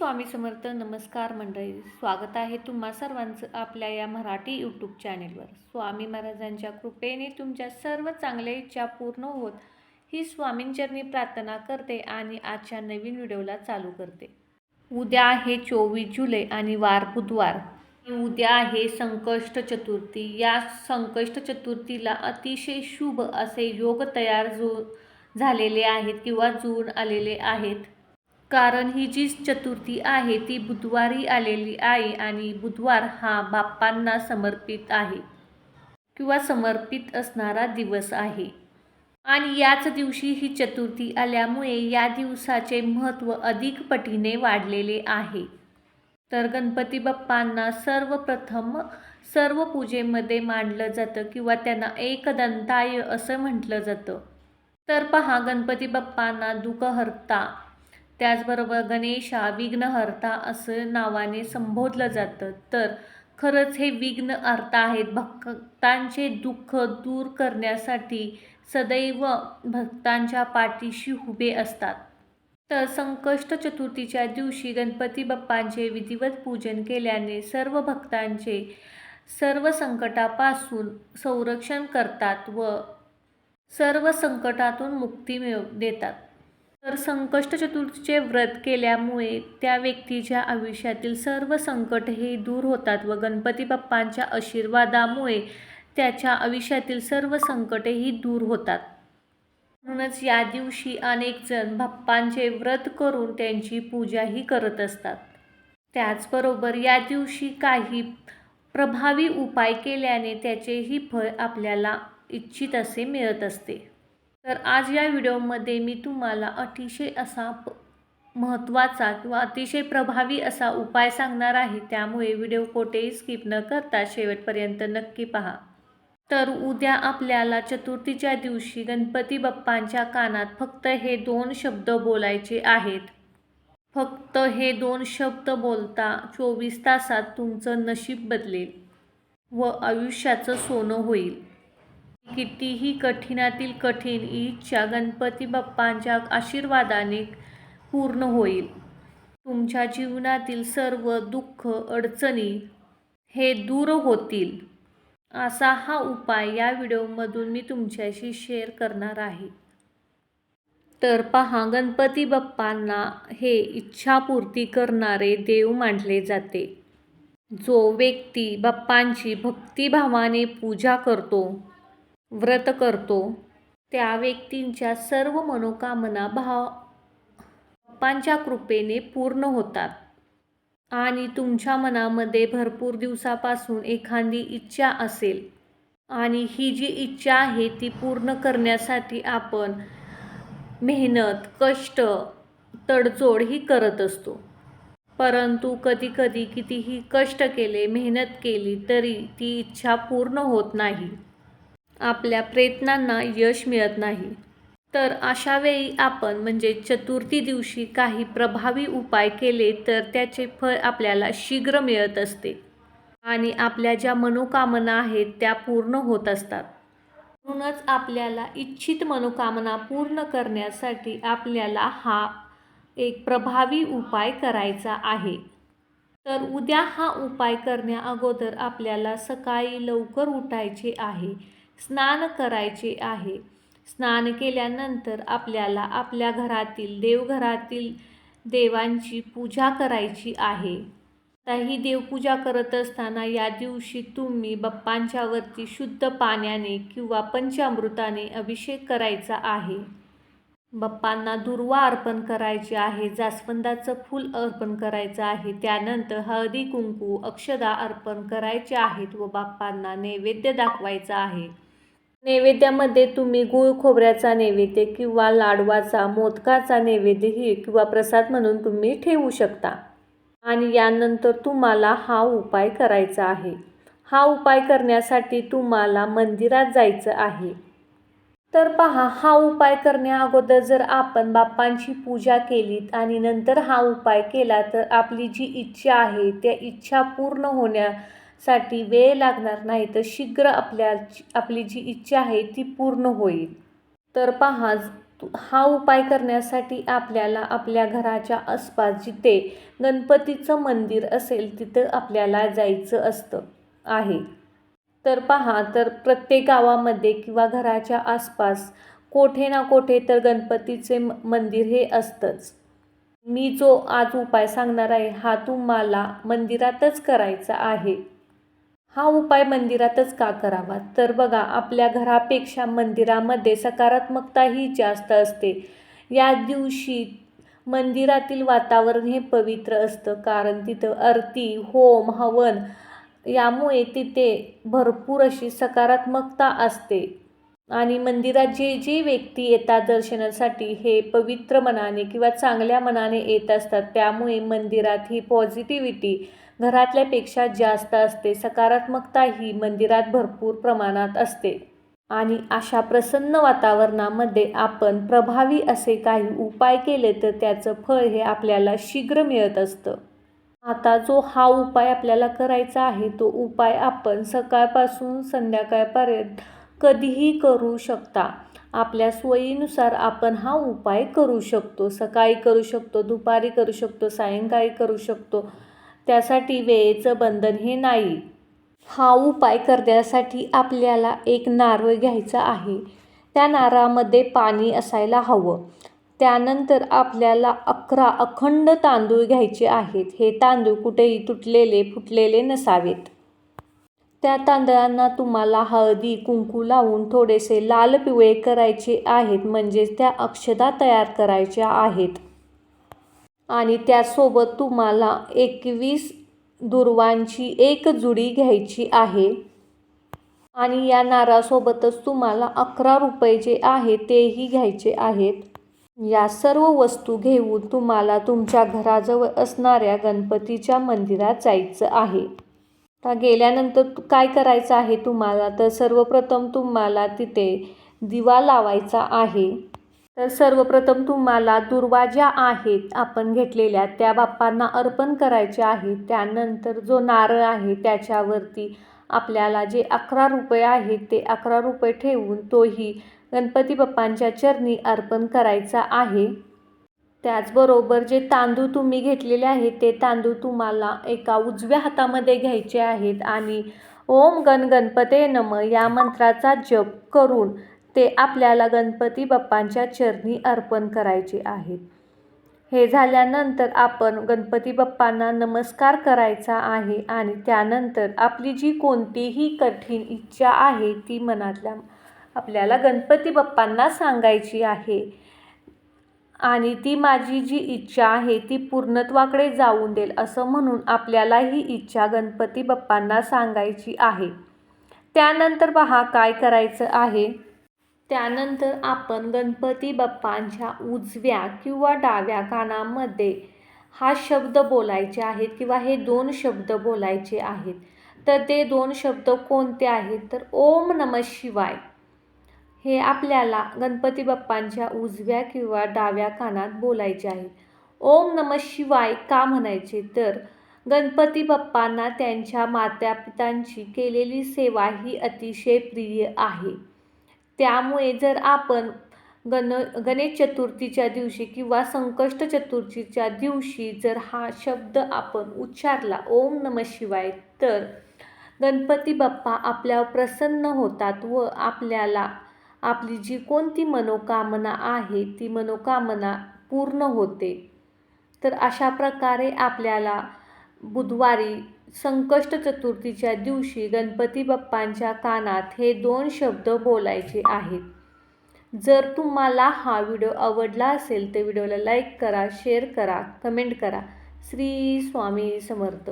स्वामी समर्थ नमस्कार मंडळी. स्वागत आहे तुम्हा सर्वांचं आपल्या या मराठी यूट्यूब चॅनेलवर स्वामी महाराजांच्या कृपेने तुमच्या सर्व चांगल्या इच्छा पूर्ण होत ही स्वामींचरणी प्रार्थना करते आणि आजच्या नवीन व्हिडिओला चालू करते. उद्या आहे चोवीस जुलै आणि वार बुधवार. उद्या आहे संकष्ट चतुर्थी. या संकष्ट चतुर्थीला अतिशय शुभ असे योग तयार जो झालेले आहेत किंवा जुळून आलेले आहेत. कारण ही जी चतुर्थी आहे ती बुधवारी आलेली आहे आणि बुधवार हा बाप्पांना समर्पित आहे किंवा समर्पित असणारा दिवस आहे. आणि याच दिवशी ही चतुर्थी आल्यामुळे या दिवसाचे महत्त्व अधिक पटीने वाढलेले आहे. तर गणपती बाप्पांना सर्वप्रथम सर्व पूजेमध्ये मांडलं जातं किंवा त्यांना एकदंताय असं म्हटलं जातं. तर पहा गणपती बाप्पांना दुःखहर्ता त्याचबरोबर गणेशा विघ्नहर्ता असं नावाने संबोधलं जातं. तर खरंच हे विघ्न अर्थ आहेत. भक्तांचे दुःख दूर करण्यासाठी सदैव भक्तांच्या पाठीशी उभे असतात. तर संकष्ट चतुर्थीच्या दिवशी गणपती बाप्पांचे विधिवत पूजन केल्याने सर्व भक्तांचे सर्व संकटापासून संरक्षण करतात व सर्व संकटातून मुक्ती मिळव देतात. तर संकष्ट चतुर्थीचे व्रत केल्यामुळे त्या व्यक्तीच्या आयुष्यातील सर्व संकट हे दूर होतात व गणपती बाप्पांच्या आशीर्वादामुळे त्याच्या आयुष्यातील सर्व संकटेही दूर होतात. म्हणूनच या दिवशी अनेक जण बाप्पांचे व्रत करून त्यांची पूजाही करत असतात. त्याचबरोबर या दिवशी काही प्रभावी उपाय केल्याने त्याचेही फळ आपल्याला इच्छित असे मिळत असते. तर आज या व्हिडिओमध्ये मी तुम्हाला अतिशय असा प महत्त्वाचा किंवा अतिशय प्रभावी असा उपाय सांगणार आहे. त्यामुळे व्हिडिओ कोठेही स्किप न करता शेवटपर्यंत नक्की पहा. तर उद्या आपल्याला चतुर्थीच्या दिवशी गणपती बाप्पांच्या कानात फक्त हे दोन शब्द बोलायचे आहेत. फक्त हे दोन शब्द बोलता चोवीस तासात तुमचं नशीब बदलेल व आयुष्याचं सोनं होईल. कितीही कठीणातील कठीण इच्छा गणपती बाप्पांच्या आशीर्वादाने पूर्ण होईल. तुमच्या जीवनातील सर्व दुःख अडचणी हे दूर होतील. असा हा उपाय या व्हिडिओमधून मी तुमच्याशी शेअर करणार आहे. तर पहा गणपती बाप्पांना हे इच्छापूर्ती करणारे देव मानले जाते. जो व्यक्ती बाप्पांची भक्तिभावाने पूजा करतो व्रत करतो. त्या व्यक्तींच्या सर्व मनोकामना भाव बाप्पांच्या कृपेने पूर्ण होतात. आणि तुमच्या मनामध्ये भरपूर दिवसापासून एखादी इच्छा असेल. आणि ही जी इच्छा आहे ती पूर्ण करण्यासाठी आपण मेहनत कष्ट तडजोड ही करत असतो. परंतु कधीकधी कितीही कष्ट केले मेहनत केली तरी ती इच्छा पूर्ण होत नाही. आपल्या प्रयत्नांना यश मिळत नाही. तर अशावेळी आपण म्हणजे चतुर्थी दिवशी काही प्रभावी उपाय केले तर त्याचे फळ आपल्याला शीघ्र मिळत असते. आणि आपल्या ज्या मनोकामना आहेत त्या पूर्ण होत असतात. म्हणूनच आपल्याला इच्छित मनोकामना पूर्ण करण्यासाठी आपल्याला हा एक प्रभावी उपाय करायचा आहे. तर उद्या हा उपाय करण्या अगोदर आपल्याला सकाळी लवकर उठायचे आहे. स्नान करायचे आहे. स्नान केल्यानंतर आपल्याला आपल्या घरातील देवघरातील देवांची पूजा करायची आहे. ही देवपूजा करत असताना या दिवशी तुम्ही बाप्पांच्यावरती शुद्ध पाण्याने किंवा पंचामृताने अभिषेक करायचा आहे. बाप्पांना दुर्वा अर्पण करायचे आहे जास्वंदाचं फूल अर्पण करायचं आहे. त्यानंतर हळदी कुंकू अक्षदा अर्पण करायचे आहेत व बाप्पांना नैवेद्य दाखवायचा आहे. नैवेद्यामध्ये तुम्ही गूळ खोबऱ्याचा नैवेद्य किंवा लाडवाचा मोदकाचा नैवेद्यही किंवा प्रसाद म्हणून तुम्ही ठेवू शकता. आणि यानंतर तुम्हाला हा उपाय करायचा आहे. हा उपाय करण्यासाठी तुम्हाला मंदिरात जायचं आहे. तर पहा हा उपाय करण्या अगोदर जर आपण बाप्पांची पूजा केलीत आणि नंतर हा उपाय केला तर आपली जी इच्छा आहे त्या इच्छा पूर्ण होण्या साठी वेळ लागणार नाही तर शीघ्र आपल्या आपली जी इच्छा आहे ती पूर्ण होईल. तर पहा हा उपाय करण्यासाठी आपल्याला आपल्या घराच्या आसपास जिथे गणपतीचं मंदिर असेल तिथं आपल्याला जायचं असतं आहे. तर पहा तर प्रत्येक गावामध्ये किंवा घराच्या आसपास कोठे ना कोठे तर गणपतीचे मंदिर हे असतंच. मी जो आज उपाय सांगणार आहे हा तुम्हाला मंदिरातच करायचा आहे. हा उपाय मंदिरातच का करावा? तर बघा आपल्या घरापेक्षा मंदिरामध्ये सकारात्मकता ही जास्त असते. या दिवशी मंदिरातील वातावरण हे पवित्र असतं कारण तिथं आरती होम हवन यामुळे तिथे भरपूर अशी सकारात्मकता असते. आणि मंदिरात जे जे व्यक्ती येतात दर्शनासाठी हे पवित्र मनाने किंवा चांगल्या मनाने येत असतात. त्यामुळे मंदिरात ही पॉझिटिव्हिटी घरातल्यापेक्षा जास्त असते. सकारात्मकता ही मंदिरात भरपूर प्रमाणात असते. आणि अशा प्रसन्न वातावरणामध्ये आपण प्रभावी असे काही उपाय केले तर त्याचं फळ हे आपल्याला शीघ्र मिळत असतं. आता जो हा उपाय आपल्याला करायचा आहे तो उपाय आपण सकाळपासून संध्याकाळपर्यंत कधीही करू शकता. आपल्या सोयीनुसार आपण हा उपाय करू शकतो. सकाळी करू शकतो दुपारी करू शकतो सायंकाळी करू शकतो. त्यासाठी वेळेचं बंधन हे नाही. हा उपाय करण्यासाठी आपल्याला एक नारळ घ्यायचा आहे. त्या नारळामध्ये पाणी असायला हवं. त्यानंतर आपल्याला अकरा अखंड तांदूळ घ्यायचे आहेत. हे तांदूळ कुठेही तुटलेले फुटलेले नसावेत. त्या तांदळांना तुम्हाला हळदी कुंकू लावून थोडेसे लाल पिवळे करायचे आहेत. म्हणजेच त्या अक्षदा तयार करायच्या आहेत. आणि त्यासोबत तुम्हाला एकवीस दुर्वांची एक जुडी घ्यायची आहे. आणि या नारासोबतच तुम्हाला अकरा रुपये जे आहे तेही घ्यायचे आहेत. या सर्व वस्तू घेऊन तुम्हाला तुमच्या घराजवळ असणाऱ्या गणपतीच्या मंदिरात जायचं आहे. आता गेल्यानंतर काय करायचं आहे तुम्हाला? तर सर्वप्रथम तुम्हाला तिथे दिवा लावायचा आहे. तर सर्वप्रथम तुम्हाला दुर्वा ज्या आहेत आपण घेतलेल्या त्या बाप्पांना अर्पण करायच्या आहेत त्यानंतर जो नारळ आहे त्याच्यावरती आपल्याला जे अकरा रुपये आहेत ते अकरा रुपये ठेवून तोही गणपती बाप्पांच्या चरणी अर्पण करायचा आहे. त्याचबरोबर जे तांदूळ तुम्ही घेतलेले आहेत ते तांदूळ तुम्हाला एका उजव्या हातामध्ये घ्यायचे आहेत आणि ओम गण गणपते नम या मंत्राचा जप करून ते आपल्याला गणपती बाप्पांच्या चरणी अर्पण करायचे आहेत. हे झाल्यानंतर आपण गणपती बाप्पांना नमस्कार करायचा आहे आणि त्यानंतर आपली जी कोणतीही कठीण इच्छा आहे ती मनातल्या आपल्याला गणपती बाप्पांना सांगायची आहे. आणि ती माझी जी इच्छा आहे ती पूर्णत्वाकडे जाऊन देईल असं म्हणून आपल्याला ही इच्छा गणपती बाप्पांना सांगायची आहे. त्यानंतर पहा काय करायचं आहे. त्यानंतर आपण गणपती बाप्पांच्या उजव्या किंवा डाव्या कानामध्ये हा शब्द बोलायचे आहेत किंवा हे दोन शब्द बोलायचे आहेत. तर ते दोन शब्द कोणते आहेत? तर ओम नम शिवाय. हे आपल्याला गणपती बाप्पांच्या उजव्या किंवा डाव्या कानात बोलायचे आहे. ओम नम शिवाय का म्हणायचे? तर गणपती बाप्पांना त्यांच्या मातापितांची केलेली सेवा ही अतिशय प्रिय आहे. त्यामुळे जर आपण गण गणेश चतुर्थीच्या दिवशी किंवा संकष्ट चतुर्थीच्या दिवशी जर हा शब्द आपण उच्चारला ओम नम शिवाय तर गणपती बाप्पा आपल्यावर प्रसन्न होतात व आपल्याला आपली जी कोणती मनोकामना आहे ती मनोकामना पूर्ण होते. तर अशा प्रकारे आपल्याला बुधवारी संकष्ट चतुर्थीच्या दिवशी गणपती बाप्पांच्या कानात हे दोन शब्द बोलायचे आहेत. जर तुम्हाला हा व्हिडिओ आवडला असेल तर व्हिडिओला लाईक करा शेअर करा कमेंट करा. श्री स्वामी समर्थ.